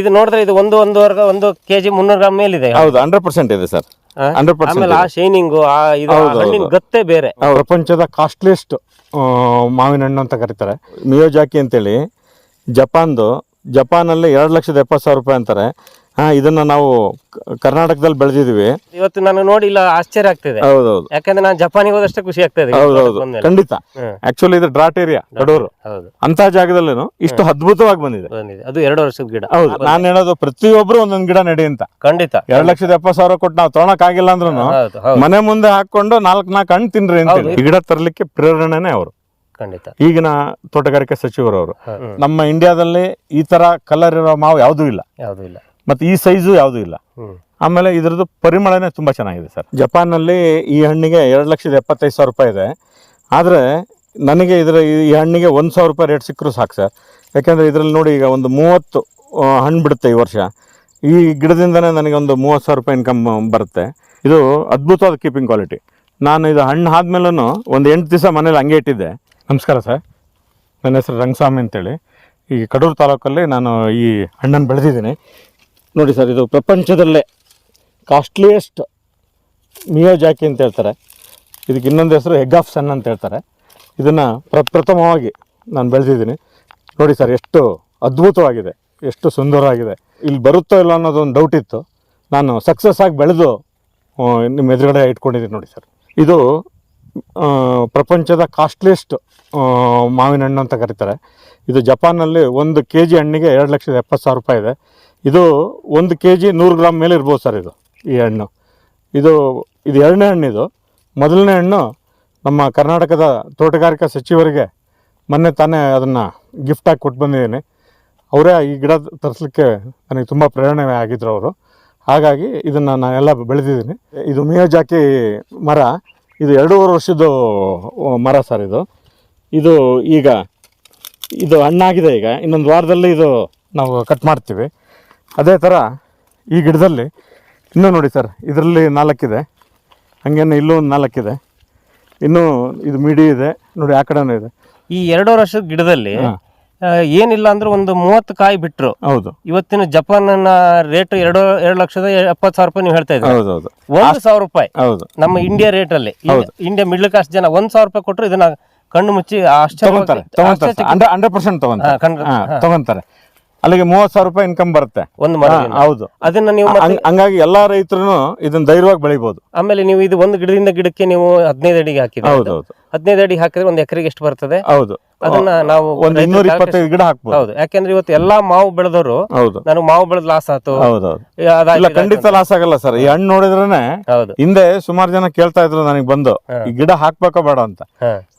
ಇದು ನೋಡಿದ್ರೆ ಇದು ಒಂದು ಒಂದೂವರೆ ಒಂದು ಕೆಜಿ ಮುನ್ನೂರು ಗ್ರಾಮ್ ಮೇಲಿದೆ. ಹೌದು ಹಂಡ್ರೆಡ್ ಪರ್ಸೆಂಟ್ ಇದೆ ಸರ್? ಹಂಡ್ರೆಡ್ ಪರ್ಸೆಂಟ್ ಆಮೇಲೆ ಆ ಶೈನಿಂಗು ಆ ಇದು ಹೌದು, ಹಣ್ಣಿನ ಹೌದು. ಗತ್ತೆ ಬೇರೆ. ಪ್ರಪಂಚದ ಕಾಸ್ಟ್ಲಿಯಸ್ಟ್ ಮಾವಿನ ಹಣ್ಣು ಅಂತ ಕರೀತಾರೆ. ಮಿಯೋಜಾಕಿ ಅಂತೇಳಿ ಜಪಾನ್ದು ಜಪಾನಲ್ಲಿ ಎರಡು ಲಕ್ಷದ ಎಪ್ಪತ್ತು ಸಾವಿರ ರೂಪಾಯಿ ಅಂತಾರೆ. ಇದನ್ನ ನಾವು ಕರ್ನಾಟಕದಲ್ಲಿ ಬೆಳೆದಿದ್ವಿ ಇವತ್ತು ನಾನು ನೋಡಿ ಇಲ್ಲ ಆಶ್ಚರ್ಯ ಆಗ್ತಿದೆ. ಹೌದೌದು. ಯಾಕಂದ್ರೆ ನಾನು ಜಪಾನಿಗೆ ಹೋದಷ್ಟೇ ಖುಷಿ ಆಗ್ತದೆ. ಹೌದೌದು. ಖಂಡಿತ. ಆಕ್ಚುಲಿ ಇದು ಡ್ರಾಟ್ ಏರಿಯಾ ಕಡೂರು. ಅಂತ ಜಾಗದಲ್ಲೇನು ಇಷ್ಟು ಅದ್ಭುತವಾಗಿ ಬಂದಿದೆ. ಅದು ಎರಡು ವರ್ಷದ ಗಿಡ. ಹೌದು. ನಾನು ಹೇಳೋದು ಪ್ರತಿಯೊಬ್ರು ಒಂದೊಂದು ಗಿಡ ನಡಿ ಅಂತ. ಖಂಡಿತ. ಎರಡ್ ಲಕ್ಷದ ಎಪ್ಪತ್ ಸಾವಿರ ಕೊಟ್ಟು ನಾವು ತೊಗೊಳಕ್ ಆಗಿಲ್ಲ ಅಂದ್ರೂ ಮನೆ ಮುಂದೆ ಹಾಕೊಂಡು ನಾಲ್ಕು ನಾಲ್ಕು ಹಣ್ಣು ತಿನ್ರಿ ಅಂತ ಗಿಡ ತರಲಿಕ್ಕೆ ಪ್ರೇರಣೆನೇ ಅವರು. ಖಂಡಿತ. ಈಗಿನ ತೋಟಗಾರಿಕೆ ಸಚಿವರು ಅವರು. ನಮ್ಮ ಇಂಡಿಯಾದಲ್ಲಿ ಈ ತರ ಕಲರ್ ಇರೋ ಮಾವು ಯಾವುದೂ ಇಲ್ಲ. ಯಾವ್ದು ಇಲ್ಲ. ಮತ್ತೆ ಈ ಸೈಜು ಯಾವುದೂ ಇಲ್ಲ. ಆಮೇಲೆ ಇದ್ರದ್ದು ಪರಿಮಳನೇ ತುಂಬಾ ಚೆನ್ನಾಗಿದೆ ಸರ್. ಜಪಾನ್ನಲ್ಲಿ ಈ ಹಣ್ಣಿಗೆ ಎರಡು ಲಕ್ಷದ ಎಪ್ಪತ್ತೈದು ಸಾವಿರ ರೂಪಾಯಿ ಇದೆ. ಆದರೆ ನನಗೆ ಇದರ ಈ ಹಣ್ಣಿಗೆ ಒಂದು ಸಾವಿರ ರೂಪಾಯಿ ರೇಟ್ ಸಿಕ್ಕರೂ ಸಾಕು ಸರ್. ಯಾಕೆಂದರೆ ಇದರಲ್ಲಿ ನೋಡಿ ಈಗ ಒಂದು ಮೂವತ್ತು ಹಣ್ಣು ಬಿಡುತ್ತೆ ಈ ವರ್ಷ. ಈ ಗಿಡದಿಂದನೇ ನನಗೆ ಒಂದು ಮೂವತ್ತು ಸಾವಿರ ರೂಪಾಯಿ ಇನ್ಕಮ್ ಬರುತ್ತೆ. ಇದು ಅದ್ಭುತವಾದ ಕೀಪಿಂಗ್ ಕ್ವಾಲಿಟಿ ನಾನು ಇದು ಹಣ್ಣು ಆದ್ಮೇಲೂ ಒಂದು ಎಂಟು ದಿವಸ ಮನೇಲಿ ಹಂಗೆ ಇಟ್ಟಿದ್ದೆ. ನಮಸ್ಕಾರ ಸರ್. ನನ್ನ ಹೆಸರು ರಂಗಸ್ವಾಮಿ ಅಂತೇಳಿ. ಈ ಕಡೂರು ತಾಲೂಕಲ್ಲಿ ನಾನು ಈ ಹಣ್ಣನ್ನು ಬೆಳೆದಿದ್ದೀನಿ. ನೋಡಿ ಸರ್, ಇದು ಪ್ರಪಂಚದಲ್ಲೇ ಕಾಸ್ಟ್ಲಿಯೆಸ್ಟ್ ಮಿಯೋಜಾಕಿ ಅಂತ ಹೇಳ್ತಾರೆ. ಇದಕ್ಕೆ ಇನ್ನೊಂದು ಹೆಸರು ಎಗ್ ಆಫ್ ಸನ್ ಅಂತ ಹೇಳ್ತಾರೆ. ಇದನ್ನು ಪ್ರಪ್ರಥಮವಾಗಿ ನಾನು ಬೆಳೆದಿದ್ದೀನಿ. ನೋಡಿ ಸರ್, ಎಷ್ಟು ಅದ್ಭುತವಾಗಿದೆ, ಎಷ್ಟು ಸುಂದರವಾಗಿದೆ. ಇಲ್ಲಿ ಬರುತ್ತೋ ಇಲ್ಲ ಅನ್ನೋದೊಂದು ಡೌಟ್ ಇತ್ತು. ನಾನು ಸಕ್ಸಸ್ ಆಗಿ ಬೆಳೆದು ನಿಮ್ಮ ಎದುರುಗಡೆ ಇಟ್ಕೊಂಡಿದ್ದೀನಿ ನೋಡಿ ಸರ್. ಇದು ಪ್ರಪಂಚದ ಕಾಸ್ಟ್ಲಿಯೆಸ್ಟ್ ಮಾವಿನ ಹಣ್ಣು ಅಂತ ಕರೀತಾರೆ. ಇದು ಜಪಾನಲ್ಲಿ ಒಂದು ಕೆ ಜಿ ಹಣ್ಣಿಗೆ ಎರಡು ಲಕ್ಷದ ಎಪ್ಪತ್ತು ಸಾವಿರ ರೂಪಾಯಿ ಇದೆ. ಇದು ಒಂದು ಕೆ ಜಿ ನೂರು ಗ್ರಾಮ್ ಮೇಲೆ ಇರ್ಬೋದು ಸರ್ ಇದು, ಈ ಹಣ್ಣು. ಇದು ಇದು ಎರಡನೇ ಹಣ್ಣಿದು. ಮೊದಲನೇ ಹಣ್ಣು ನಮ್ಮ ಕರ್ನಾಟಕದ ತೋಟಗಾರಿಕಾ ಸಚಿವರಿಗೆ ಮೊನ್ನೆ ತಾನೇ ಅದನ್ನು ಗಿಫ್ಟಾಗಿ ಕೊಟ್ಟು ಬಂದಿದ್ದೀನಿ. ಅವರೇ ಈ ಗಿಡ ತರಿಸ್ಲಿಕ್ಕೆ ನನಗೆ ತುಂಬ ಪ್ರೇರಣೆ ಆಗಿದ್ದರು ಅವರು. ಹಾಗಾಗಿ ಇದನ್ನು ನಾನೆಲ್ಲ ಬೆಳೆದಿದ್ದೀನಿ. ಇದು ಮಿಯೋಜಾಕಿ ಮರ. ಇದು ಎರಡೂವರೆ ವರ್ಷದ್ದು ಮರ ಸರ್ ಇದು. ಇದು ಈಗ ಇದು ಹಣ್ಣಾಗಿದೆ ಈಗ. ಇನ್ನೊಂದು ವಾರದಲ್ಲಿ ಇದು ನಾವು ಕಟ್ ಮಾಡ್ತೀವಿ. ಅದೇ ಥರ ಈ ಗಿಡದಲ್ಲಿ ಇನ್ನೂ ನೋಡಿ ಸರ್ ಇದರಲ್ಲಿ ನಾಲ್ಕಿದೆ. ಹಂಗೇನು ಇಲ್ಲೂ ಒಂದು ನಾಲ್ಕಿದೆ. ಇನ್ನೂ ಇದು ಮಿಡಿ ಇದೆ. ನೋಡಿ ಆ ಕಡೆನೂ ಇದೆ. ಈ ಎರಡು ವರ್ಷದ ಗಿಡದಲ್ಲಿ ಏನಿಲ್ಲ ಅಂದ್ರೆ ಒಂದು ಮೂವತ್ತು ಕಾಯಿ ಬಿಟ್ರು. ಹೌದು. ಇವತ್ತಿನ ಜಪಾನ್ ರೇಟ್ ಎರಡು ಎರಡು ಲಕ್ಷದ ಎಪ್ಪತ್ತು ಸಾವಿರ ರೂಪಾಯಿ ನೀವು ಹೇಳ್ತಾ ಇದ್ದೀರಿ? ಹೌದು ಒಂದು ಸಾವಿರ ರೂಪಾಯಿ. ಹೌದು. ನಮ್ಮ ಇಂಡಿಯಾ ರೇಟ್ ಅಲ್ಲಿ. ಇಂಡಿಯಾ ಮಿಡ್ಲ್ ಕ್ಲಾಸ್ ಜನ ಒಂದ್ ಸಾವಿರ ರೂಪಾಯಿ ಕೊಟ್ಟರು ಇದನ್ನ ಕಣ್ಣು ಮುಚ್ಚಿ ತಗೊಂತಾರೆ ಹಂಡ್ರೆಡ್ ಪರ್ಸೆಂಟ್ ತಗೊಂತಾರೆ. ಹಾ, ತಗೊಂತಾರೆ. ಅಲ್ಲಿಗೆ ಮೂವತ್ತು ಸಾವಿರ ರೂಪಾಯಿ ಇನ್ಕಮ್ ಬರುತ್ತೆ. ಒಂದು ಮರ ಹೌದು. ಅದನ್ನ ನೀವು ಹಂಗಾಗಿ ಎಲ್ಲಾ ರೈತರು ಇದನ್ನ ಧೈರ್ಯವಾಗಿ ಬೆಳಿಬಹುದು ಆಮೇಲೆ ನೀವು ಇದು ಒಂದು ಗಿಡದಿಂದ ಗಿಡಕ್ಕೆ ನೀವು ಹದಿನೈದು ಅಡಿಗೆ ಹಾಕಿದ್ರೆ ಹೌದು ಹೌದು. ಹದಿನೈದು ಅಡಿ ಹಾಕಿದ್ರೆ ಒಂದು ಎಕರೆಗೆ ಎಷ್ಟು ಬರ್ತದೆ? ಹೌದು. ಅದನ್ನ ನಾವು ಒಂದು ಇನ್ನೂರ ಇಪ್ಪತ್ತೈದು ಗಿಡ ಹಾಕ್ಬೋದು. ಹೌದು. ಯಾಕೆಂದ್ರೆ ಇವತ್ತು ಎಲ್ಲಾ ಮಾವು ಬೆಳೆದವರು ಹೌದು. ನಾನು ಮಾವು ಬೆಳೆದ್ ಲಾಸ್ ಆಯ್ತು. ಹೌದು ಇಲ್ಲ ಖಂಡಿತ. ಲಾಸ್ ಆಗಲ್ಲ ಸರ್. ಈ ಹಣ್ಣು ನೋಡಿದ್ರೇನೆ ಹೌದು. ಹಿಂದೆ ಸುಮಾರು ಜನ ಕೇಳ್ತಾ ಇದ್ರು ನನಗೆ ಬಂದು ಈ ಗಿಡ ಹಾಕ್ಬೇಕ ಬೇಡ ಅಂತ.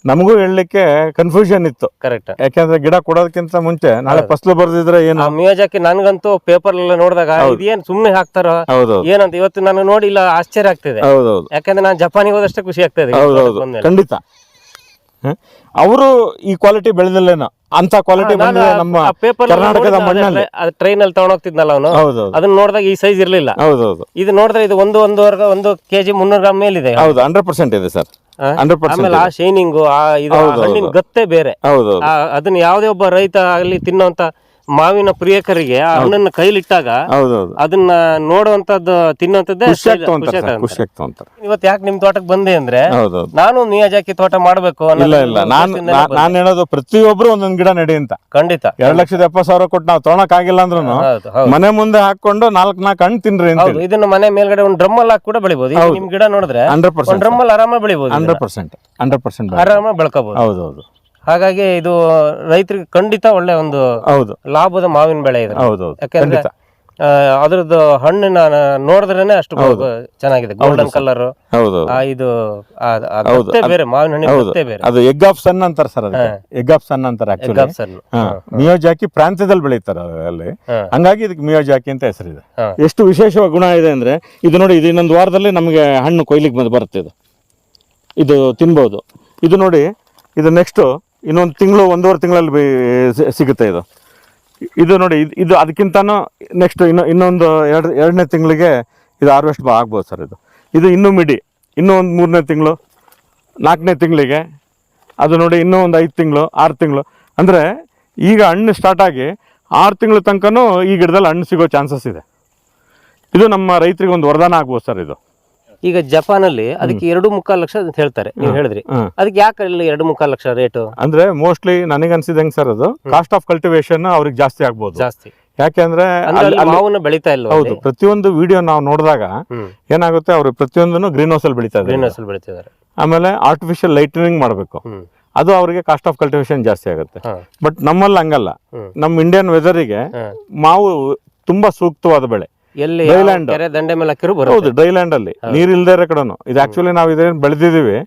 ನಮಗೂ ಹೇಳಲಿಕ್ಕೆ ಕನ್ಫ್ಯೂಷನ್ ಇತ್ತು. ಕರೆಕ್ಟ್ ಯಾಕೆಂದ್ರೆ ಗಿಡ ಕೊಡೋದಕ್ಕಿಂತ ಮುಂಚೆ ನಾಳೆ ಫಸಲು ಬರ್ದಿದ್ರೆ ಏನು? ಆ ನನಗಂತೂ ಪೇಪರ್ ಎಲ್ಲ ನೋಡಿದಾಗ ಇದೇನ್ ಸುಮ್ನೆ ಹಾಕ್ತಾರ? ಹೌದು ಏನಂತ ಇವತ್ತು ನಾನು ನೋಡಿ ಇಲ್ಲ ಆಶ್ಚರ್ಯ ಆಗ್ತಿದೆ. ಹೌದೌದು ಯಾಕಂದ್ರೆ ನಾನು ಜಪಾನಿಗೆ ಹೋದಷ್ಟೇ ಖುಷಿ ಆಗ್ತದೆ. ಖಂಡಿತ. ಅವರು ಈ ಕ್ವಾಲಿಟಿ ಬೆಳೆದಲ್ಲೇನ ಅಂತ ಕ್ವಾಲಿಟಿ ಬಂದಿದೆ ನಮ್ಮ ಕರ್ನಾಟಕದ ಮಣ್ಣಲ್ಲಿ. ಅದು ಟ್ರೈನ್ ಅಲ್ಲಿ ತಗೊಂಡೋಗ್ತಿದ್ನಲ್ಲ ಅವನು? ಹೌದೌದು. ಅದನ್ನ ನೋಡಿದಾಗ ಈ ಸೈಜ್ ಇರ್ಲಿಲ್ಲ. ಹೌದೌದು. ಇದು ನೋಡಿದ್ರೆ ಇದು ಒಂದು ಒಂದೂವರೆ ಒಂದು ಕೆಜಿ ಮುನ್ನೂರು ಗ್ರಾಮ್ ಮೇಲಿದೆ. ಹೌದು ಹಂಡ್ರೆಡ್ ಪರ್ಸೆಂಟ್ ಇದೆ ಸರ್? ಹಂಡ್ರೆಡ್ ಪರ್ಸೆಂಟ್ ಆಮೇಲೆ ಆ ಶೈನಿಂಗ್ ಆ ಇದು ಹೌದು, ಹಣ್ಣಿನ ಹೌದು. ಗತ್ತೆ ಬೇರೆ. ಹೌದೌದು. ಅದನ್ನ ಯಾವುದೇ ಒಬ್ಬ ರೈತ ಆಗಲಿ ತಿನ್ನೋಂತ ಮಾವಿನ ಪ್ರಿಯಕರಿಗೆ ಆ ಹಣ್ಣನ್ನು ಕೈಲಿಟ್ಟಾಗ ಹೌದೌದು. ಅದನ್ನ ನೋಡುವಂತದ್ದು ತಿನ್ನುವಂತದ್ದೇ ಖುಷಿ ಆಗ್ತಾ ಖುಷಿ ಸರ್ ಖುಷಿ ಆಗ್ತಾ ಅಂತಾರೆ ಇವತ್ತು ಯಾಕೆ ನಿಮ್ ತೋಟಕ್ಕೆ ಬಂದೆ ಅಂದ್ರೆ ಹೌದೌದು. ನಾನು ನಿಯಾಜಾಕಿ ತೋಟ ಮಾಡ್ಬೇಕು ಅನ್ನೋದು ಇಲ್ಲ ಇಲ್ಲ. ಒಂದು ನಾನು ಹೇಳೋದು ಪ್ರತಿಯೊಬ್ರು ಒಂದೊಂದು ಗಿಡ ನೆಡಿ ಅಂತ. ಖಂಡಿತ. ಎರಡ್ ಲಕ್ಷದ ಎಪ್ಪತ್ ಸಾವಿರ ಕೊಟ್ಟು ನಾವು ತೊಗೊಳಕ್ ಆಗಿಲ್ಲ ಅಂದ್ರೂ ಹೌದು ಹೌದು. ಮನೆ ಮುಂದೆ ಹಾಕೊಂಡು ನಾಲ್ಕ್ ನಾಲ್ಕು ಹಣ್ಣು ತಿನ್ರಿ ಅಂತ ಹೌದು ಇದನ್ನ ಮನೆ ಮೇಲ್ಗಡೆ ಒಂದು ಡ್ರಮ್ ಅಲ್ಲಿ ಹಾಕಿ ಕೂಡ ಬೆಳಿಬಹುದು ಈಗ ನಿಮ್ ಗಿಡ ನೋಡಿದ್ರೆ ಹಂಡ್ರೆಡ್ ಒಂದ್ ಪರ್ಸೆಂಟ್ ಡ್ರಮ್ ಅಲ್ಲಿ ಆರಾಮ ಬೆಳಿಬಹುದು ಹಂಡ್ರೆಡ್ ಪರ್ಸೆಂಟ್ ಹಂಡ್ರೆಡ್ ಪರ್ಸೆಂಟ್ ಆರಾಮ ಬೆಳ್ಕೋಬಹುದು ಹೌದೌದು. ಹಾಗಾಗಿ ಇದು ರೈತರಿಗೆ ಖಂಡಿತ ಒಳ್ಳೆ ಒಂದು ಹೌದು. ಲಾಭದ ಮಾವಿನ ಬೆಳೆ ಇದೆ. ಹೌದು ಯಾಕಂದ್ರೆ ಖಂಡಿತ. ಅದ್ರದ್ದು ಹಣ್ಣಿನ ನೋಡಿದ್ರೇನೆ ಅಷ್ಟು ಚೆನ್ನಾಗಿದೆ. ಗೋಲ್ಡನ್ ಕಲರ್ ಹೌದು ಆ ಇದು ಆ- ಆ ಗತ್ತೆ ಬೇರೆ ಮಾವಿನ ಹಣ್ಣು ಹೌದು. ಗತ್ತೆ ಬೇರೆ. ಅದು ಎಗ್ ಆಫ್ ಸನ್ ಅಂತಾರ ಸರ್ ಅದಕ್ಕೆ. ಎಗ್ ಆಫ್ ಸನ್ ಅಂತಾರೆ ಆಕ್ಚುಲಿ ಜಾಕಿ ಮಿಯೋಜಾಕಿ ಪ್ರಾಂತ್ಯದಲ್ಲಿ ಬೆಳೀತಾರೆ ಅಲ್ಲಿ. ಹಾ. ಹಂಗಾಗಿ ಇದಕ್ಕೆ ಮಿಯೋಜಾಕಿ ಅಂತ ಹೆಸರಿದೆ. ಹಾ. ಎಷ್ಟು ವಿಶೇಷ ಗುಣ ಇದೆ ಅಂದ್ರೆ ಇದು ನೋಡಿ ಇದು ಇನ್ನೊಂದು ವಾರದಲ್ಲಿ ನಮಗೆ ಹಣ್ಣು ಕೊಯ್ಲಿಕ್ಕೆ ಬಂದು ಬರುತ್ತೆ ಇದು. ಇದು ತಿನ್ಬೋದು. ಇದು ನೋಡಿ ಇದು ನೆಕ್ಸ್ಟು ಇನ್ನೊಂದು ತಿಂಗಳು, ಒಂದೂವರೆ ತಿಂಗಳಲ್ಲಿ ಸಿಗುತ್ತೆ ಇದು. ಇದು ನೋಡಿ, ಇದು- ಇದು ಅದಕ್ಕಿಂತನೂ ನೆಕ್ಸ್ಟ್ ಇನ್ನು, ಇನ್ನೊಂದು ಎರಡು, ಎರಡನೇ ತಿಂಗಳಿಗೆ ಇದು ಹಾರ್ವೆಸ್ಟ್ ಆಗ್ಬೋದು ಸರ್ ಇದು. ಇದು ಇನ್ನೂ ಮಿಡಿ, ಇನ್ನೂ ಒಂದು ಮೂರನೇ ತಿಂಗಳು, ನಾಲ್ಕನೇ ತಿಂಗಳಿಗೆ, ಅದು ನೋಡಿ ಇನ್ನೂ ಒಂದು ಐದು ತಿಂಗಳು, ಆರು ತಿಂಗಳು. ಅಂದರೆ ಈಗ ಹಣ್ಣು ಸ್ಟಾರ್ಟಾಗಿ ಆರು ತಿಂಗಳ ತನಕನೂ ಈ ಗಿಡದಲ್ಲಿ ಹಣ್ಣು ಸಿಗೋ ಚಾನ್ಸಸ್ ಇದೆ. ಇದು ನಮ್ಮ ರೈತರಿಗೆ ಒಂದು ವರದಾನ ಆಗ್ಬೋದು ಸರ್ ಇದು. ಈಗ ಜಪಾನ್ ಅಲ್ಲಿ ಅದಕ್ಕೆ ಎರಡು ಮುಕ್ಕಾಲು ಲಕ್ಷ ಅಂತ ಹೇಳ್ತಾರೆ ನೀವು ಹೇಳಿದ್ರಿ. ಅದಕ್ಕೆ ಯಾಕೆ ಇಲ್ಲಿ ಎರಡು ಮುಕ್ಕಾಲ್ ಲಕ್ಷ ರೇಟ್ ಅಂದ್ರೆ ಮೋಸ್ಟ್ಲಿ ನನಗೆ ಅನ್ಸಿದಂಗೆ ಸರ್ ಅದು ಕಾಸ್ಟ್ ಆಫ್ ಕಲ್ಟಿವೇಶನ್ ಅವ್ರಿಗೆ ಜಾಸ್ತಿ ಆಗ್ಬೋದು. ಜಾಸ್ತಿ. ಯಾಕೆಂದ್ರೆ ಮಾವನ್ನ ಬೆಳಿತಾ ಇಲ್ಲ ಹೌದು ಪ್ರತಿಯೊಂದು ವಿಡಿಯೋ ನಾವು ನೋಡಿದಾಗ ಏನಾಗುತ್ತೆ ಅವರು ಪ್ರತಿಯೊಂದನ್ನು ಗ್ರೀನ್ ಹೌಸ್ ಅಲ್ಲಿ ಬೆಳೀತಾ ಗ್ರೀನ್ ಹೌಸ್ ಅಲ್ಲಿ ಬೆಳಿತಿದ್ದಾರೆ ಆಮೇಲೆ ಆರ್ಟಿಫಿಷಿಯಲ್ ಲೈಟನಿಂಗ್ ಮಾಡಬೇಕು. ಅದು ಅವರಿಗೆ ಕಾಸ್ಟ್ ಆಫ್ ಕಲ್ಟಿವೇಶನ್ ಜಾಸ್ತಿ ಆಗುತ್ತೆ. ಬಟ್ ನಮ್ಮಲ್ಲಿ ಹಂಗಲ್ಲ. ನಮ್ಮ ಇಂಡಿಯನ್ ವೆದರಿಗೆ. ಮಾವು ತುಂಬಾ ಸೂಕ್ತವಾದ ಬೆಳೆ. ಎಲ್ಲಿ ಕೆರೆ ದಂಡೆ ಮೇಲೆ ಹಾಕಿರೋ ಬರೋದು ಹೌದು ಡ್ರೈಲ್ಯಾಂಡ್ ಅಲ್ಲಿ. ನೀರ್ ಇಲ್ದೇ ಇರೋ ಕಡೆನು. ಇದು ಆಕ್ಚುಲಿ ನಾವು ಇದೇನ್ ಬೆಳೆದಿದೀವಿ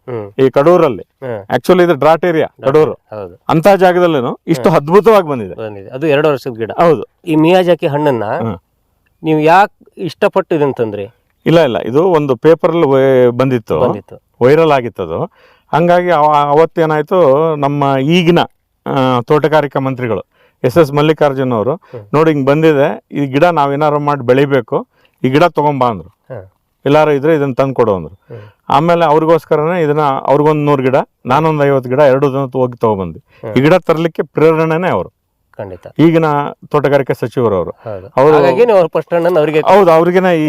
ಈ ಕಡೂರಲ್ಲಿ. ಆಕ್ಚುಲಿ ಇದು ಡ್ರಾಟ್ ಏರಿಯಾ ಕಡೂರು. ಹೌದು. ಅಂತ ಜಾಗದಲ್ಲಿ ಇಷ್ಟು ಅದ್ಭುತವಾಗಿ ಬಂದಿದೆ. ಬಂದಿದೆ. ಅದು ಎರಡು ವರ್ಷದ ಗಿಡ. ಹೌದು. ಈ ಮಿಯಾಜಾಕಿ ಹಣ್ಣನ್ನ. ನೀವು ಯಾಕೆ ಇಷ್ಟಪಟ್ಟು ಇದಂತಂದ್ರಿ ಇಲ್ಲ ಇಲ್ಲ. ಇದು ಒಂದು ಪೇಪರ್ ಬಂದಿತ್ತು. ಬಂದಿತ್ತು. ವೈರಲ್ ಆಗಿತ್ತು ಅದು ಹಂಗಾಗಿ ಅವ- ಅವತ್ತೇನಾಯ್ತು ನಮ್ಮ ಈಗಿನ ತೋಟಗಾರಿಕಾ ಮಂತ್ರಿಗಳು ಎಸ್ ಎಸ್ ಮಲ್ಲಿಕಾರ್ಜುನ್ ಅವರು. ನೋಡಿ ಹಿಂಗ್ ಬಂದಿದೆ ಈ ಗಿಡ ನಾವೇನಾರು ಮಾಡಿ ಬೆಳಿಬೇಕು ಈ ಗಿಡ ತಗೊಂಬಾ ಅಂದ್ರು. ಎಲ್ಲರೂ ಇದ್ರೆ ಇದನ್ನ ತಂದು ಕೊಡು ಅಂದ್ರು. ಆಮೇಲೆ ಅವ್ರಿಗೋಸ್ಕರನೇ ಇದನ್ನ ಅವ್ರಿಗೊಂದು ನೂರು ಗಿಡ ನಾನೊಂದು ಐವತ್ತು ಗಿಡ ಎರಡು ದಿನ ಹೋಗಿ ತಗೊಬಂದ್ವಿ. ಈ ಗಿಡ ತರಲಿಕ್ಕೆ ಪ್ರೇರಣೆನೇ ಅವರು. ಖಂಡಿತ. ಈಗಿನ ತೋಟಗಾರಿಕೆ ಸಚಿವರು ಅವರು. ಹೌದು. ಅವರು ಫಸ್ಟ್ ಅವರಿಗೆ ಹೌದು ಅವ್ರಿಗೆನೆ ಈ?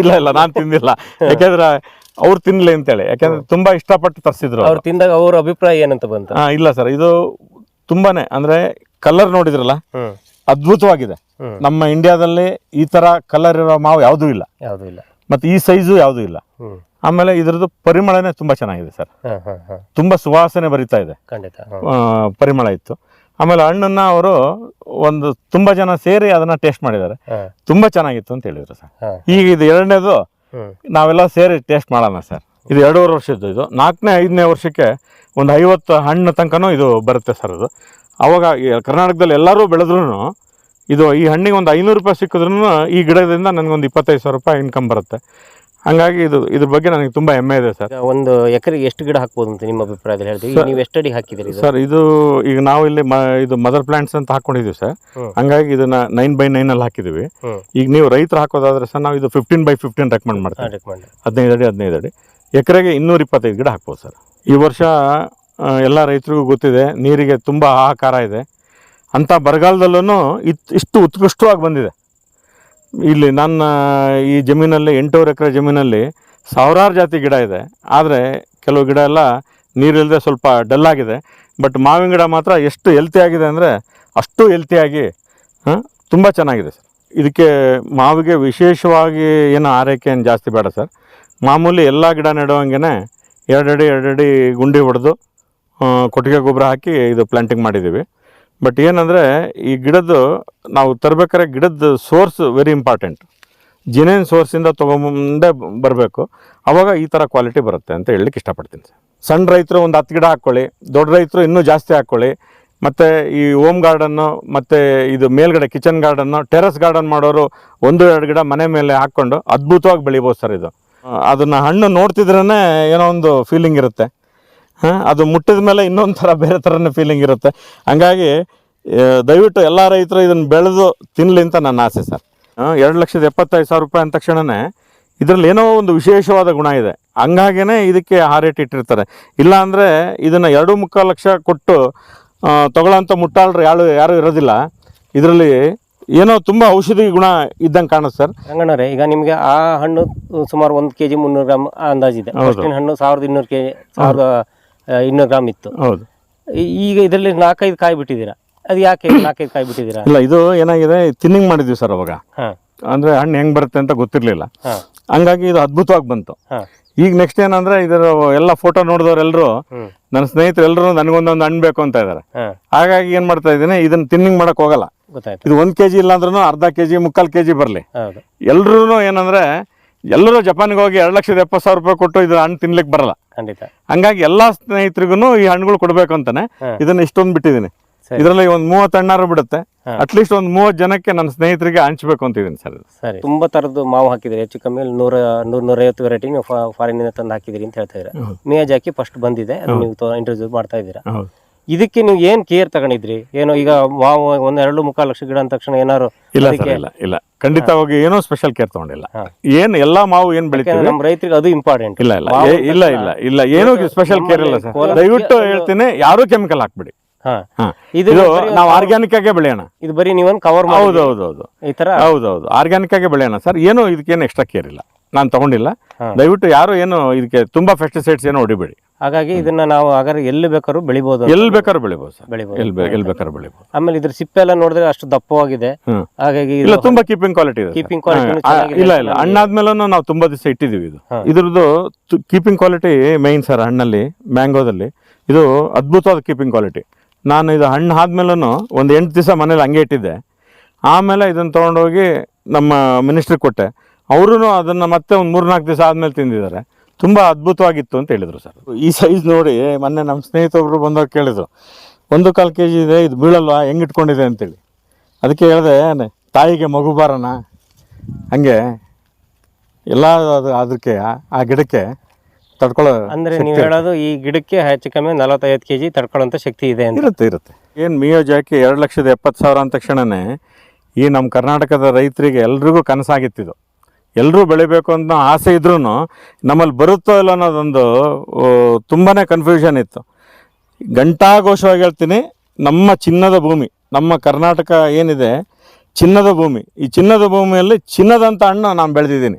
ಇಲ್ಲ ಇಲ್ಲ ನಾನ್ ತಿಂದಿಲ್ಲ. ಯಾಕಂದ್ರೆ ಅವ್ರು ತಿನ್ಲಿ ಅಂತೇಳಿ. ಯಾಕಂದ್ರೆ ತುಂಬಾ ಇಷ್ಟಪಟ್ಟು ತರಿಸಿದ್ರು ಅವ್ರು ತಿಂದಾಗ ಅವ್ರ ಅಭಿಪ್ರಾಯ ಏನಂತ ಬಂತ? ಇಲ್ಲ ಸರ್ ಇದು ತುಂಬಾನೇ. ಅಂದ್ರೆ ಕಲರ್ ನೋಡಿದ್ರಲ್ಲ? ಅದ್ಭುತವಾಗಿದೆ. ನಮ್ಮ ಇಂಡಿಯಾದಲ್ಲಿ ಈ ತರ ಕಲರ್ ಇರೋ ಮಾವು ಯಾವುದೂ ಇಲ್ಲ. ಯಾವ್ದು ಇಲ್ಲ. ಮತ್ತೆ ಈ ಸೈಜು ಯಾವುದೂ ಇಲ್ಲ. ಆಮೇಲೆ ಇದ್ರದ್ದು ಪರಿಮಳನೇ ತುಂಬಾ ಚೆನ್ನಾಗಿದೆ ಸರ್. ತುಂಬಾ ಸುವಾಸನೆ ಬರಿತಾ ಇದೆ. ಖಂಡಿತ. ಪರಿಮಳ ಇತ್ತು. ಆಮೇಲೆ ಹಣ್ಣನ್ನ ಅವರು ಒಂದು ತುಂಬಾ ಜನ ಸೇರಿ ಅದನ್ನ ಟೇಸ್ಟ್ ಮಾಡಿದ್ದಾರೆ. ತುಂಬಾ ಚೆನ್ನಾಗಿತ್ತು ಅಂತ ಹೇಳಿದ್ರು ಸರ್. ಈಗ ಇದು ಎರಡನೇದು ನಾವೆಲ್ಲ ಸೇರಿ ಟೇಸ್ಟ್ ಮಾಡೋಣ ಸರ್. ಇದು ಎರಡೂವರೆ ವರ್ಷದ್ದು ಇದು. ನಾಲ್ಕನೇ ಐದನೇ ವರ್ಷಕ್ಕೆ ಒಂದು ಐವತ್ತು ಹಣ್ಣು ತನಕನೂ ಇದು ಬರುತ್ತೆ ಸರ್ ಅದು. ಅವಾಗ ಕರ್ನಾಟಕದಲ್ಲಿ ಎಲ್ಲರೂ ಬೆಳೆದ್ರೂ ಇದು ಈ ಹಣ್ಣಿಗೆ ಒಂದು ಐನೂರು ರೂಪಾಯಿ ಸಿಕ್ಕಿದ್ರೂ ಈ ಗಿಡದಿಂದ ನನಗೊಂದು ಇಪ್ಪತ್ತೈದು ಸಾವಿರ ರೂಪಾಯಿ ಇನ್ಕಮ್ ಬರುತ್ತೆ. ಹಾಗಾಗಿ ಇದು ಇದ್ರ ಬಗ್ಗೆ ನನಗೆ ತುಂಬ ಹೆಮ್ಮೆ ಇದೆ ಸರ್. ಒಂದು ಎಕರೆಗೆ ಎಷ್ಟು ಗಿಡ ಹಾಕ್ಬೋದು ಅಂತ ನಿಮ್ಮ ಅಭಿಪ್ರಾಯದಲ್ಲಿ ಹೇಳ್ತೀವಿ? ನೀವು ಎಷ್ಟು ಅಡಿ ಹಾಕಿದ್ದೀರಿ ಸರ್ ಇದು ಈಗ ನಾವು ಇಲ್ಲಿ ಮ ಇದು ಮದರ್ ಪ್ಲಾಂಟ್ಸ್ ಅಂತ ಹಾಕೊಂಡಿದ್ದೀವಿ ಸರ್. ಹಂಗಾಗಿ ಇದನ್ನ ನೈನ್ ಬೈ ನೈನಲ್ಲಿ ಹಾಕಿದ್ದೀವಿ. ಹ್ಮ್. ಈಗ ನೀವು ರೈತರು ಹಾಕೋದಾದ್ರೆ ಸರ್ ನಾವು ಇದು ಫಿಫ್ಟೀನ್ ಬೈ ಫಿಫ್ಟೀನ್ ರೆಕಮೆಂಡ್ ಮಾಡ್ತೀವಿ. ಹದಿನೈದು ಅಡಿ ಹದಿನೈದು ಅಡಿ. ಎಕರೆಗೆ ಇನ್ನೂರ ಇಪ್ಪತ್ತೈದು ಗಿಡ ಹಾಕ್ಬೋದು ಸರ್. ಈ ವರ್ಷ ಎಲ್ಲ ರೈತರಿಗೂ ಗೊತ್ತಿದೆ, ನೀರಿಗೆ ತುಂಬ ಹಾಹಾಕಾರ ಇದೆ. ಅಂಥ ಬರಗಾಲದಲ್ಲೂ ಇತ್, ಇಷ್ಟು ಉತ್ಕೃಷ್ಟವಾಗಿ ಬಂದಿದೆ. ಇಲ್ಲಿ ನನ್ನ ಈ ಜಮೀನಲ್ಲಿ, ಎಂಟೂವರೆ ಎಕರೆ ಜಮೀನಲ್ಲಿ ಸಾವಿರಾರು ಜಾತಿ ಗಿಡ ಇದೆ. ಆದರೆ ಕೆಲವು ಗಿಡ ಎಲ್ಲ ನೀರಿಲ್ಲದೆ ಸ್ವಲ್ಪ ಡಲ್ಲಾಗಿದೆ ಬಟ್ ಮಾವಿನ ಗಿಡ ಮಾತ್ರ ಎಷ್ಟು ಎಲ್ತಿಯಾಗಿದೆ ಅಂದರೆ ಅಷ್ಟು ಎಲ್ತಿಯಾಗಿ ತುಂಬ ಚೆನ್ನಾಗಿದೆ ಸರ್. ಇದಕ್ಕೆ ಮಾವಿಗೆ ವಿಶೇಷವಾಗಿ ಏನು ಆರೈಕೆ ಏನು ಜಾಸ್ತಿ ಬೇಡ ಸರ್. ಮಾಮೂಲಿ ಎಲ್ಲ ಗಿಡ ನೆಡುವಂಗೆ ಎರಡಡಿ ಎರಡಡಿ ಗುಂಡಿ ಹೊಡೆದು ಕೊಟ್ಟಿಗೆ ಗೊಬ್ಬರ ಹಾಕಿ ಇದು ಪ್ಲಾಂಟಿಂಗ್ ಮಾಡಿದ್ದೀವಿ. ಬಟ್ ಏನಂದರೆ ಈ ಗಿಡದ್ದು ನಾವು ತರಬೇಕಾದ್ರೆ ಗಿಡದ ಸೋರ್ಸ್ ವೆರಿ ಇಂಪಾರ್ಟೆಂಟ್ ಜಿನೇನ್ ಸೋರ್ಸಿಂದ ತೊಗೊಂಬಂದೇ ಬರಬೇಕು. ಆವಾಗ ಈ ಥರ ಕ್ವಾಲಿಟಿ ಬರುತ್ತೆ ಅಂತ ಹೇಳಲಿಕ್ಕೆ ಇಷ್ಟಪಡ್ತೀನಿ ಸಣ್ಣ ರೈತರು ಒಂದು ಹತ್ತು ಗಿಡ ಹಾಕ್ಕೊಳ್ಳಿ ದೊಡ್ಡ ರೈತರು ಇನ್ನೂ ಜಾಸ್ತಿ ಹಾಕ್ಕೊಳ್ಳಿ ಮತ್ತು ಈ ಓಮ್ ಗಾರ್ಡನ್ನು ಮತ್ತು ಇದು ಮೇಲ್ಗಡೆ ಕಿಚನ್ ಗಾರ್ಡನ್ನು ಟೆರೆಸ್ ಗಾರ್ಡನ್ ಮಾಡೋರು ಒಂದು, ಎರಡು ಗಿಡ ಮನೆ ಮೇಲೆ ಹಾಕ್ಕೊಂಡು ಅದ್ಭುತವಾಗಿ ಬೆಳಿಬೋದು ಸರ್ ಇದು. ಅದನ್ನು ಹಣ್ಣು ನೋಡ್ತಿದ್ರೇ ಏನೋ ಒಂದು ಫೀಲಿಂಗ್ ಇರುತ್ತೆ. ಹಾಂ ಅದು ಮುಟ್ಟಿದ ಮೇಲೆ ಇನ್ನೊಂದು ಥರ ಬೇರೆ ಥರನೇ ಫೀಲಿಂಗ್ ಇರುತ್ತೆ. ಹಂಗಾಗಿ ದಯವಿಟ್ಟು ಎಲ್ಲ ರೈತರು ಇದನ್ನು ಬೆಳೆದು ತಿನ್ನಲಿ ಅಂತ ನನ್ನ ಆಸೆ ಸರ್. ಎರಡು ಲಕ್ಷದ ಎಪ್ಪತ್ತೈದು ಸಾವಿರ ರೂಪಾಯಿ ಅಂದ ತಕ್ಷಣವೇ ಇದರಲ್ಲಿ ಏನೋ ಒಂದು ವಿಶೇಷವಾದ ಗುಣ ಇದೆ. ಹಂಗಾಗೇ ಇದಕ್ಕೆ ಆ ರೇಟ್ ಇಟ್ಟಿರ್ತಾರೆ. ಇಲ್ಲಾಂದರೆ ಇದನ್ನು ಎರಡು ಮುಕ್ಕಾಲು ಲಕ್ಷ ಕೊಟ್ಟು ತೊಗೊಳ್ಳೋಂಥ ಮುಟ್ಟಾಳ್ರು ಯಾರು ಯಾರೂ ಇರೋದಿಲ್ಲ. ಇದರಲ್ಲಿ ಏನೋ ತುಂಬ ಔಷಧಿ ಗುಣ ಇದ್ದಂಗೆ ಕಾಣುತ್ತೆ ಸರ್. ರಂಗಣ್ಣವ್ರೆ ಈಗ ನಿಮಗೆ ಆ ಹಣ್ಣು ಸುಮಾರು ಒಂದು ಕೆ ಜಿ ಮುನ್ನೂರು ಗ್ರಾಮ್ ಅಂದಾಜಿದೆ ಹಣ್ಣು ಸಾವಿರದ ಇನ್ನೂರು ಕೆ ಜಿ ಸಾವಿರದ ಇನ್ನೂರು ಗ್ರಾಮ್ ಇತ್ತು. ಹೌದು. ಈಗ ಇದರಲ್ಲಿ ನಾಲ್ಕೈದು ಕಾಯಿ ಬಿಟ್ಟಿದ್ದೀರಾ? ಅದು ಯಾಕೆ ನಾಲ್ಕೈದು ಕಾಯಿ ಬಿಟ್ಟಿದ್ದೀರಾ? ಇಲ್ಲ ಇದು ಏನಾಗಿದೆ ತಿನ್ನಿಂಗ್ ಮಾಡಿದ್ವಿ ಸರ್ ಅವಾಗ. ಅಂದ್ರೆ ಅಂದರೆ ಹಣ್ಣು ಹೆಂಗ್ ಬರುತ್ತೆ ಅಂತ ಗೊತ್ತಿರಲಿಲ್ಲ. ಹಂಗಾಗಿ ಇದು ಅದ್ಭುತವಾಗಿ ಬಂತು. ಈಗ ನೆಕ್ಸ್ಟ್ ಏನಂದ್ರೆ ಇದರ ಎಲ್ಲ ಫೋಟೋ ನೋಡಿದವರೆಲ್ಲರೂ ನನ್ನ ಸ್ನೇಹಿತರು ಎಲ್ಲರೂ ನನಗೊಂದೊಂದು ಹಣ್ಣು ಬೇಕು ಅಂತ ಇದ್ದಾರೆ ಹಾಗಾಗಿ ಏನ್ ಮಾಡ್ತಾ ಇದ್ದೀನಿ ಇದನ್ನ ತಿನ್ನಿಂಗ್ ಮಾಡಕ್ ಹೋಗಲ್ಲ. ಇದು ಒಂದ್ ಕೆಜಿ ಇಲ್ಲಾಂದ್ರೂ ಇಲ್ಲ ಅಂದ್ರೂ ಅರ್ಧ ಕೆಜಿ ಮುಕ್ಕಾಲ್ ಮುಕ್ಕಾಲು ಕೆ ಜಿ ಬರಲಿ. ಹೌದು. ಎಲ್ಲರೂ ಏನಂದ್ರೆ ಎಲ್ಲರೂ ಜಪಾನ್ಗೆ ಹೋಗಿ ಎರಡು ಲಕ್ಷದ ಎಪ್ಪತ್ತು ಸಾವಿರ ರೂಪಾಯಿ ಕೊಟ್ಟು ಇದು ಹಣ್ಣು ತಿನ್ಲಿಕ್ಕೆ ಬರಲ್ಲ. ಖಂಡಿತ. ಹಂಗಾಗಿ ಎಲ್ಲಾ ಸ್ನೇಹಿತರಿಗೂ ಈ ಹಣ್ಣುಗಳು ಕೊಡಬೇಕು ಅಂತಾನೆ. ಇದನ್ನ ಇಷ್ಟೊಂದು ಬಿಟ್ಟಿದ್ದೀನಿ. ಇದರಲ್ಲಿ ಒಂದು ಮೂವತ್ತು ಹಣ್ಣಾರು ಬಿಡುತ್ತೆ. ಅಟ್ಲೀಸ್ಟ್ ಒಂದು ಮೂವತ್ತು ಜನಕ್ಕೆ ನನ್ನ ಸ್ನೇಹಿತರಿಗೆ ಹಂಚ್ಬೇಕು ಅಂತಿದ್ದೀನಿ ಸರ್ ಸರಿ. ತುಂಬಾ ತರದ್ದು ಮಾವು ಹಾಕಿದ್ರಿ ಹೆಚ್ಚು ಕಮ್ಮಿ ನೂರ ನೂರ ನೂರೈವತ್ತು ವೆರೈಟಿ ನೀವು ಫಾರಿನ್ ಇಂದ ತಂದು ಹಾಕಿದಿರಿ ಅಂತ ಹೇಳ್ತಾ ಇದ್ದೀರಾ. ಹಾಕಿ ಫಸ್ಟ್ ಬಂದಿದೆ. ಅದು ನೀವು ಇಂಟ್ರೊಡ್ಯೂಸ್ ಮಾಡ್ತಾ ಇದ್ದೀರಾ. ಹೌದು. ಇದಕ್ಕೆ ನೀವು ಏನ್ ಕೇರ್ ತಗೊಂಡಿದ್ರಿ? ಏನೋ ಈಗ ಮಾವು ಒಂದ್ ಎರಡು ಮುಕ್ಕಾಲು ಲಕ್ಷ ಗಿಡ ಅಂದ ತಕ್ಷಣ ಏನಾರು ಇಲ್ಲ ಸರ್ ಇಲ್ಲ ಇಲ್ಲ. ಖಂಡಿತವಾಗಿ ಏನೋ ಸ್ಪೆಷಲ್ ಕೇರ್ ತಗೊಂಡಿಲ್ಲ. ಏನ್ ಎಲ್ಲಾ ಮಾವು ಏನ್ ಬೆಳಿತೀವಿ? ನಮ್ಮ ರೈತರಿಗೆ ಅದು ಇಂಪಾರ್ಟೆಂಟ್ ಇಲ್ಲ ಇಲ್ಲ. ಇಲ್ಲ ಇಲ್ಲ ಇಲ್ಲ. ಏನೂ ಸ್ಪೆಷಲ್ ಕೇರ್ ಇಲ್ಲ ಸರ್. ದಯವಿಟ್ಟು ಹೇಳ್ತೀನಿ ಯಾರು ಕೆಮಿಕಲ್ ಹಾಕ್ಬಿಡಿ. ಇದು ನಾವು ಆರ್ಗ್ಯಾನಿಕ್ ಆಗೇ ಬೆಳೆಯೋಣ. ಇದು ಬರೀ ನೀವೊಂದು ಕವರ್ ಹೌದು ಹೌದು ಹೌದು. ಈ ತರ ಹೌದು ಹೌದು. ಆರ್ಗ್ಯಾನಿಕ್ ಆಗಿ ಬೆಳೆಯೋಣ ಸರ್. ಏನು ಇದಕ್ಕೇನು ಎಕ್ಸ್ಟ್ರಾ ಕೇರ್ ಇಲ್ಲ. ನಾನು ತಗೊಂಡಿಲ್ಲ. ದಯವಿಟ್ಟು ಯಾರು ಏನು ಇದಕ್ಕೆ ತುಂಬಾ ಫೆಸ್ಟಿಸೈಡ್ಸ್ ಏನು ಹೊಡಿಬೇಡಿ. ಹಾಗಾಗಿ ಇದನ್ನ ನಾವು ಹಾಗಾದ್ರೆ ಎಲ್ಲಿ ಬೇಕಾದ್ರೂ ಬೆಳಿಬಹುದು ಎಲ್ಲಿ ಬೇಕಾದ್ರೂ ಬೆಳಿಬಹುದು ಸರ್. ಬೆಳಿಬಹುದು ಎಲ್ಲಿ ಬೇಕಾದ್ರೂ ಬೆಳಿಬಹುದು ಆಮೇಲೆ ಇದ್ರ ಸಿಪ್ಪೆ ಎಲ್ಲ ನೋಡಿದ್ರೆ ಅಷ್ಟು ದಪ್ಪವಾಗಿದೆ. ಹಾಗಾಗಿ ಇಲ್ಲ ತುಂಬಾ ಕೀಪಿಂಗ್ ಕ್ವಾಲಿಟಿ ಇದೆ ಕೀಪಿಂಗ್ ಕ್ವಾಲಿಟಿ. ಇಲ್ಲ ಇಲ್ಲ. ಹಣ್ಣಾದ್ಮೇಲೂ ನಾವು ತುಂಬಾ ದಿವಸ ಇಟ್ಟಿದ್ದೀವಿ ಇದು. ಇದ್ರದ್ದು ಕೀಪಿಂಗ್ ಕ್ವಾಲಿಟಿ ಮೈನ್ ಸರ್ ಹಣ್ಣಲ್ಲಿ ಮ್ಯಾಂಗೋದಲ್ಲಿ. ಇದು ಅದ್ಭುತವಾದ ಕೀಪಿಂಗ್ ಕ್ವಾಲಿಟಿ ನಾನು ಇದು ಹಣ್ಣು ಆದ್ಮೇಲೂ ಒಂದು ಎಂಟು ದಿವಸ ಮನೇಲಿ ಹಂಗೆ ಇಟ್ಟಿದ್ದೆ. ಆಮೇಲೆ ಇದನ್ನು ತೊಗೊಂಡೋಗಿ ನಮ್ಮ ಮಿನಿಸ್ಟ್ರಿಗೆ ಕೊಟ್ಟೆ. ಅವರು ಅದನ್ನು ಮತ್ತೆ ಒಂದು ಮೂರ್ನಾಲ್ಕು ದಿವಸ ಆದಮೇಲೆ ತಿಂದಿದ್ದಾರೆ. ತುಂಬ ಅದ್ಭುತವಾಗಿತ್ತು ಅಂತ ಹೇಳಿದರು ಸರ್. ಈ ಸೈಜ್ ನೋಡಿ ಮೊನ್ನೆ ನಮ್ಮ ಸ್ನೇಹಿತರೊಬ್ಬರು ಬಂದಾಗ ಕೇಳಿದ್ರು ಒಂದು ಕಾಲು ಕೆ ಜಿ ಇದೆ ಇದು ಬೀಳಲ್ವಾ? ಹೆಂಗೆ ಇಟ್ಕೊಂಡಿದೆ? ಅಂತೇಳಿ. ಅದಕ್ಕೆ ಹೇಳಿದೆ ತಾಯಿಗೆ ಮಗು ಬಾರಣ ಹಂಗೆ ಎಲ್ಲ ಅದು ಅದಕ್ಕೆ ಆ- ಗಿಡಕ್ಕೆ ತಡ್ಕೊಳ್ಳೋ ಅಂದ್ರೆ ನೀವು ಹೇಳೋದು ಈ ಗಿಡಕ್ಕೆ ಹೆಚ್ಚು ಕಮ್ಮಿ ನಲವತ್ತೈದು ಕೆಜಿ ತಡ್ಕೊಳ್ಳೋಂಥ ಶಕ್ತಿ ಇದೆ ಅಂತ. ಇರುತ್ತೆ ಇರುತ್ತೆ. ಏನು ಮಿಯೋ ಜಾಕಿ ಎರಡು ಲಕ್ಷದ ಎಪ್ಪತ್ತು ಸಾವಿರ ಅಂದ ತಕ್ಷಣವೇ ಈ ನಮ್ಮ ಕರ್ನಾಟಕದ ರೈತರಿಗೆ ಎಲ್ರಿಗೂ ಕನಸಾಗಿತ್ತಿದು ಎಲ್ಲರೂ ಬೆಳಿಬೇಕು ಅಂತ ಆಸೆ ಇದ್ರೂ ನಮ್ಮಲ್ಲಿ ಬರುತ್ತೋ ಇಲ್ಲ ಅನ್ನೋದೊಂದು ತುಂಬಾ ಕನ್ಫ್ಯೂಷನ್ ಇತ್ತು. ಗಂಟಾಘೋಷವಾಗಿ ಹೇಳ್ತೀನಿ, ನಮ್ಮ ಚಿನ್ನದ ಭೂಮಿ, ನಮ್ಮ ಕರ್ನಾಟಕ ಏನಿದೆ, ಚಿನ್ನದ ಭೂಮಿ. ಈ ಚಿನ್ನದ ಭೂಮಿಯಲ್ಲಿ ಚಿನ್ನದಂಥ ಹಣ್ಣು ನಾನು ಬೆಳೆದಿದ್ದೀನಿ.